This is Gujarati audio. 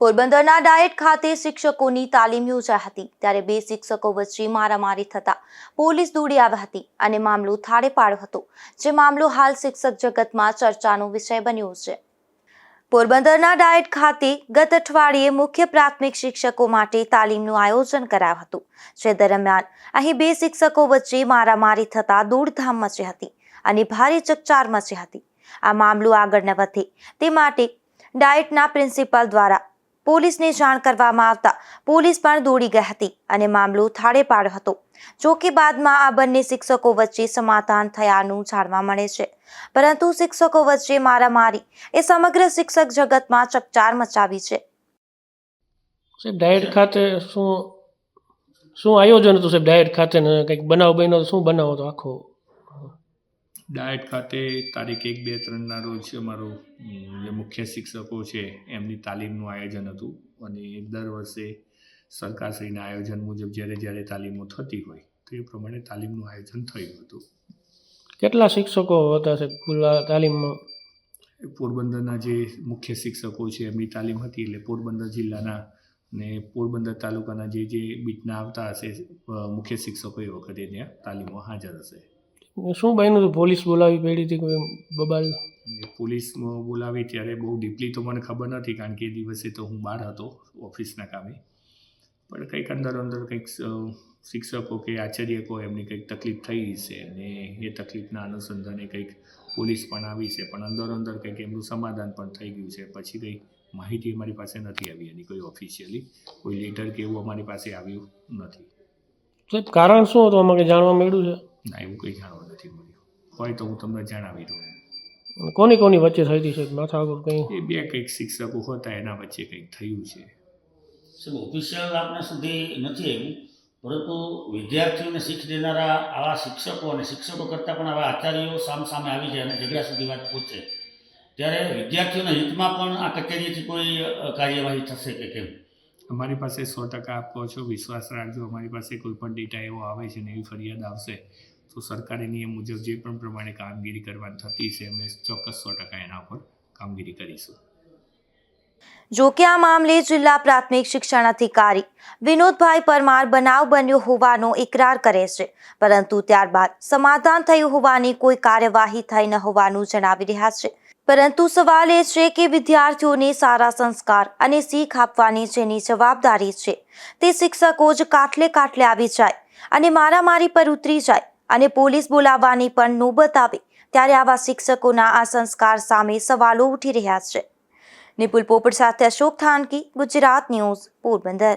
પોરબંદરના ડાયટ ખાતે શિક્ષકોની તાલીમ યોજાઈ હતી. ત્યારે બે શિક્ષકો વચ્ચે મારામારી થતા પોલીસ દોડી આવી હતી અને મામલો થાળે પાડ્યો હતો, જે મામલો હાલ શિક્ષક જગતમાં ચર્ચાનો વિષય બન્યો છે. પોરબંદરના ડાયટ ખાતે ગત અઠવાડિયે મુખ્ય પ્રાથમિક શિક્ષકો માટે તાલીમનું આયોજન કરાયું હતું, જે દરમિયાન અહીં બે શિક્ષકો વચ્ચે મારામારી થતા દોડધામ મચી હતી અને ભારે ચકચાર મચી હતી. આ મામલો આગળ ન વધે તે માટે ડાયટના પ્રિન્સિપાલ દ્વારા પોલીસને જાણ કરવામાં આવતા પોલીસ પણ દોડી ગઈ હતી અને મામલો થાળે પાડ્યો હતો. જો કે બાદમાં આ બંને શિક્ષકો વચ્ચે સમાધાન થયાનું જાણવા મળે છે. પરંતુ શિક્ષકો વચ્ચે મારામારી એ સમગ્ર શિક્ષક જગતમાં ચકચાર મચાવી છે. ડાયટ ખાતે શું શું આયોજન હતું સાહેબ, ડાયટ ખાતે કંઈક બનાવ બન્યો શું બનાવો તો આખો? ડાયટ ખાતે તારીખ એક બે ત્રણના રોજ અમારું અમ, જે મુખ્ય શિક્ષકો છે એમની તાલીમનું આયોજન હતું. અને દર વર્ષે સરકારશ્રીના આયોજન મુજબ જ્યારે જ્યારે તાલીમો થતી હોય તો એ પ્રમાણે તાલીમનું આયોજન થયું હતું. કેટલા શિક્ષકો હતા છે કુલ તાલીમમાં? પોરબંદરના જે મુખ્ય શિક્ષકો છે એમની તાલીમ હતી એટલે પોરબંદર જિલ્લાના ને પોરબંદર તાલુકાના જે જે બીટના આવતા હશે મુખ્ય શિક્ષકો એ વખતે ત્યાં તાલીમો હાજર હશે. શું બન્યું હતું પોલીસ બોલાવી પડી હતી કોઈ બબાલ? પોલીસ બોલાવી ત્યારે બહુ ડીપલી તો મને ખબર નથી કારણ કે એ દિવસે તો હું બહાર હતો ઓફિસના કામે. પણ કંઈક અંદર અંદર કંઈક શિક્ષકો કે આચાર્યકો એમની કંઈક તકલીફ થઈ છે અને એ તકલીફના અનુસંધાને કંઈક પોલીસ પણ આવી છે. પણ અંદર અંદર કંઈક એમનું સમાધાન પણ થઈ ગયું છે. પછી કંઈ માહિતી અમારી પાસે નથી આવી એની કોઈ ઓફિશિયલી. કોઈ લેટર કે એવું અમારી પાસે આવ્યું નથી. સાહેબ કારણ શું હતું? અમારે જાણવા મળ્યું છે. ના એવું કંઈ જાણવા નથી મળ્યું. હોય તો હું તમને જણાવી દઉં અને કોની કોની વચ્ચે થઈ હતી સાહેબ માથા આગળ કંઈ? એ બે કંઈક શિક્ષકો હતા એના વચ્ચે કંઈક થયું છે. સાહેબ ઓફિશિયલ આપણા સુધી નથી આવ્યું પરંતુ વિદ્યાર્થીઓને શીખ દેનારા આવા શિક્ષકો અને શિક્ષકો કરતાં પણ આવા આચાર્યો સામ સામે આવી જાય અને ઝઘડા સુધી વાત પહોંચે. ત્યારે વિદ્યાર્થીઓના હિતમાં પણ આ કચેરીથી કોઈ કાર્યવાહી થશે કે કેમ? અમારી પાસે સો ટકા આપો છો, વિશ્વાસ રાખજો, અમારી પાસે કોઈ પણ ડેટા એવો આવે છે ને એવી ફરિયાદ આવશે, તો સરકારી નિયમ મુજબ જે પણ પ્રમાણે કામગીરી કરવાની થતી છે, અમે ચોક્કસ સો ટકા એના ઉપર કામગીરી કરીશું. જો કે આ મામલે જિલ્લા પ્રાથમિક શિક્ષણ અધિકારી વિનોદભાઈ પરમાર બનાવ બન્યો હોવાનો ઇકરાર કરે છે, પરંતુ ત્યારબાદ સમાધાન થયું હોવાની કોઈ કાર્યવાહી થઈ ન હોવાનું જણાવી રહ્યા છે. પરંતુ સવાલ એ છે કે વિદ્યાર્થીઓને સારા સંસ્કાર અને શીખ આપવાની જેની જવાબદારી છે. તે શિક્ષકો જ કાટલે કાટલે આવી જાય અને મારામારી પર ઉતરી જાય અને પોલીસ બોલાવવાની પણ નોબત આવે ત્યારે આવા શિક્ષકોના આ સંસ્કાર સામે સવાલો ઉઠી રહ્યા છે. નિપુલ પોપટ સાથે અશોક થાનકી, ગુજરાત ન્યૂઝ, પોરબંદર.